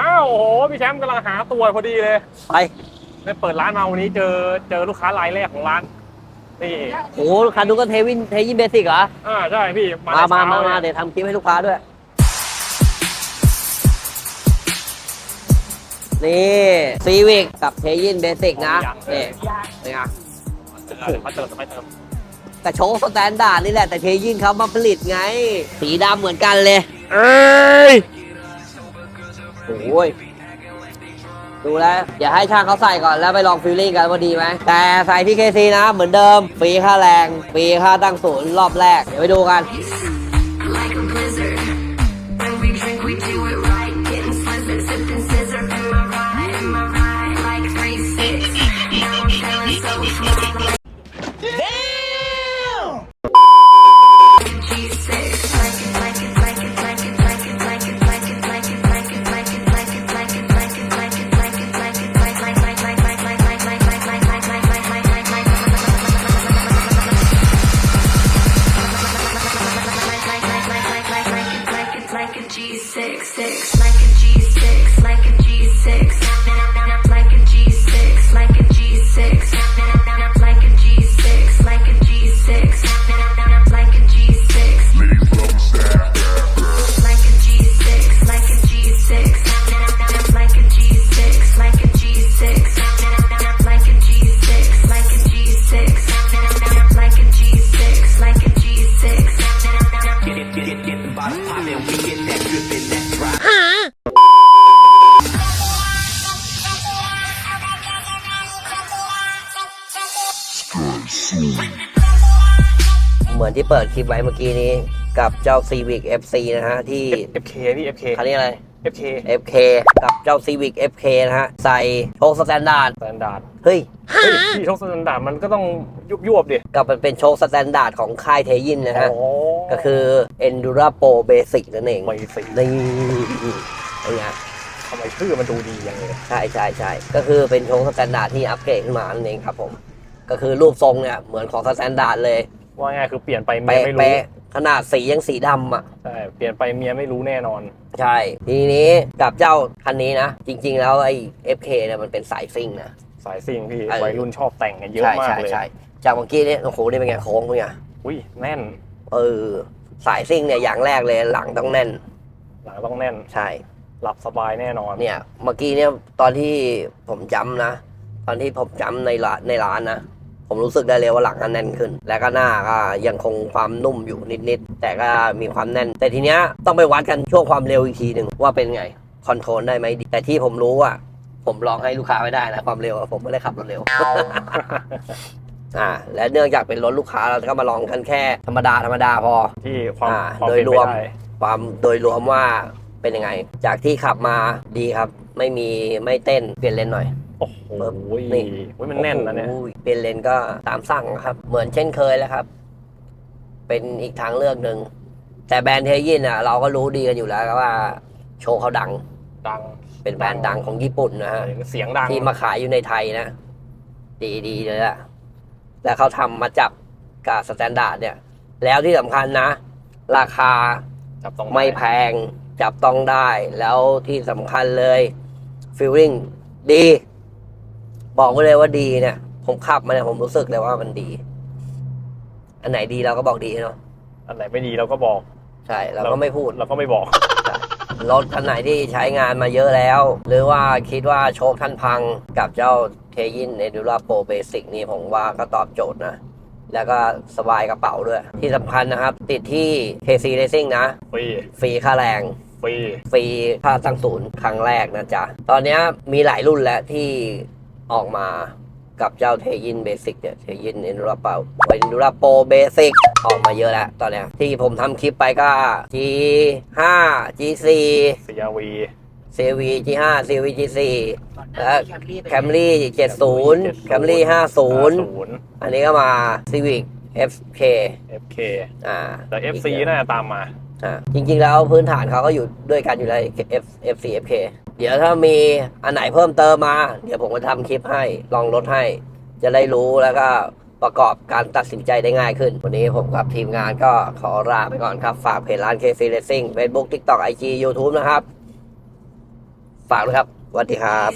อ้าวโอ้โหพี่แชมป์กำลังหาตัวพอดีเลยไปได้เปิดร้านมาวันนี้เจอเจอลูกค้ารายแรกของร้านนี่โอ้โหคันนู้นก็เทวินเทยินเบสิกเหรอ อ่าใช่พี่มาแต่มาเช้มามาเลยเดี๋ยวทำคลิปให้ลูกค้าด้วย นี่ซีวิกกับเทยินเบสิกนะนี่เป็นไงเดี๋ยวมาเติมมาเติมแต่โชว์สแตนดาร์ดนี่แหละแต่เทยินเขามาผลิตไง สีดำเหมือนกันเลย เอ้ย โอ้ยดูแล้วอย่าให้ช่างเขาใส่ก่อนแล้วไปลองฟิลลิ่งกันว่าดีไหม แต่ใส่ที่เคซีนะเหมือนเดิม ฟรีค่าแรง ฟรีค่าตั้งศูนย์รอบแรก เดี๋ยวไปดูกัน G66 like เหมือนที่เปิดคลิปไว้เมื่อกี้นี้ กับเจ้า Civic FC นะฮะ ที่เอฟเคพี่เอฟเคคันนี้อะไรเอฟเค FK กับเจ้า Civic FK นะฮะ ใส่โชว์สแตนดาร์ดสแตนดาร์ดเฮ้ยเฮ้ยพี่ช่องสแตนดาร์ดมันก็ต้องยุบยวบๆดิกับมันเป็นโชว์สแตนดาร์ดของค่ายเทยินนะฮะโอ้ ก็คือ Endura Pro Basic นั่นเองไม่สินี่เป็นไงทำไมชื่อมันดูดีอย่างเลยใช่ใช่ใช่ก็คือเป็นโชว์สแตนดาร์ดที่อัปเกรดขึ้นมานั่นเองครับผมก็คือรูปทรงเนี่ยเหมือนของสแตนดาร์ดเลยว่าง่ายคือเปลี่ยนไปเมียเป๊ะไม่รู้ เป๊ะขนาดสียังสีดำอะ ใช่ เปลี่ยนไปเมียไม่รู้แน่นอน ใช่ ทีนี้กับเจ้าคันนี้นะ จริง ๆ แล้วไอ้ FK เนี่ยมันเป็นสายซิ่งนะ สายซิ่งพี่เออ วัยรุ่นชอบแต่งกันเยอะใช่มากใช่เลยใช่จากเมื่อกี้เนี่ยโอ้โหนี่เป็นไงโค้งเป็นไงอุ้ยแน่น เออ สายซิ่งเนี่ยอย่างแรกเลยหลังต้องแน่น หลังต้องแน่น ใช่ หลับสบายแน่นอน เนี่ย เมื่อกี้เนี่ยตอนที่ผมจำนะ ตอนที่ผมจำในร้านในร้านนะ ผมรู้สึกได้เลยว่าหลังก็แน่นขึ้น แล้วก็หน้าก็ยังคงความนุ่มอยู่นิดๆ แต่ก็มีความแน่น แต่ทีเนี้ยต้องไปวัดกันช่วงความเร็วอีกทีหนึ่งว่าเป็นไง คอนโทรลได้ไหมแต่ที่ผมรู้อะผมลองให้ลูกค้าไม่ได้นะความเร็วอะผมไม่ได้ขับรถเร็ว อ่าและเนื่องจากเป็นรถลูกค้าเราก็มาลองกันแค่ธรรมดาธรรมดาพอที่ความอ่าความโดยเป็นรไปวม ได้ความโดยรวมว่าเป็นยังไง จากที่ขับมาดีครับ ไม่มีไม่เต้นเปลี่ยนเลนหน่อย โอ้โหนี่อุ๊ยมันแน่นนะเนี่ย โอ้โหเปลี่ยนเลนก็ตามสั่งครับ เหมือนเช่นเคยแล้วครับ เป็นอีกทางเลือกหนึ่ง แต่แบรนด์เทยินอะ เราก็รู้ดีกันอยู่แล้วว่า โชว์เขาดัง ดังเป็นแบรนด์ดังของญี่ปุ่นนะฮะ เสียงดังที่มาขายอยู่ในไทยนะ ดีดีเลยอะ แล้วเขาทำมาจับกับสแตนดาร์ดเนี่ย แล้วที่สำคัญนะ ราคาจับต้องไม่แพงจับต้องได้ แล้วที่สำคัญเลยฟีลลิ่งดี บอกไว้เลยว่าดีเนี่ย ผมขับมาเนี่ยผมรู้สึกเลยว่ามันดี อันไหนดีเราก็บอกดีเนาะอันไหนไม่ดีเราก็บอก ใช่เราก็ไม่พูดเราก็ไม่บอกรถคันไหนที่ใช้งานมาเยอะแล้ว หรือว่าคิดว่าโชคท่านพังกับเจ้า เทยินเอดูราโปรเบสิกนี่ผมว่าก็ตอบโจทย์นะ แล้วก็สบายกระเป๋าด้วย ที่สำคัญนะครับ ติดที่ KC Racing นะ ฟรีฟรีค่าแรง ฟรีฟรีค่าตั้งศูนย์ครั้งแรกนะจ๊ะ ตอนเนี้ยมีหลายรุ่นแล้วที่ออกมากับเจ้าเทยินเบสิกเนี่ยเทยินเอ็นดูราเปาเอ็นดูราโปรเบสิกออกมาเยอะแล้วตอนเนี้ยที่ผมทำคลิปไปก็ G5 G4 CRV CV G5 CV G4 และแคมรี่70แคมรี่50 อันนี้ก็มา Civic FK FK อ่าแต่ FC น่าจะตามมาอ่าจริงๆแล้วพื้นฐานเขาก็อยู่ด้วยกันอยู่แล้ว F F C F K เดี๋ยวถ้ามีอันไหนเพิ่มเติมมา เดี๋ยวผมจะทำคลิปให้ลองลดให้ จะได้รู้แล้วก็ประกอบการตัดสินใจได้ง่ายขึ้น วันนี้ผมกับทีมงานก็ขอลาไปก่อนครับ ฝากเพจร้าน KC Racing Facebook TikTok IG YouTube นะครับฝากด้วยครับสวัสดีครับ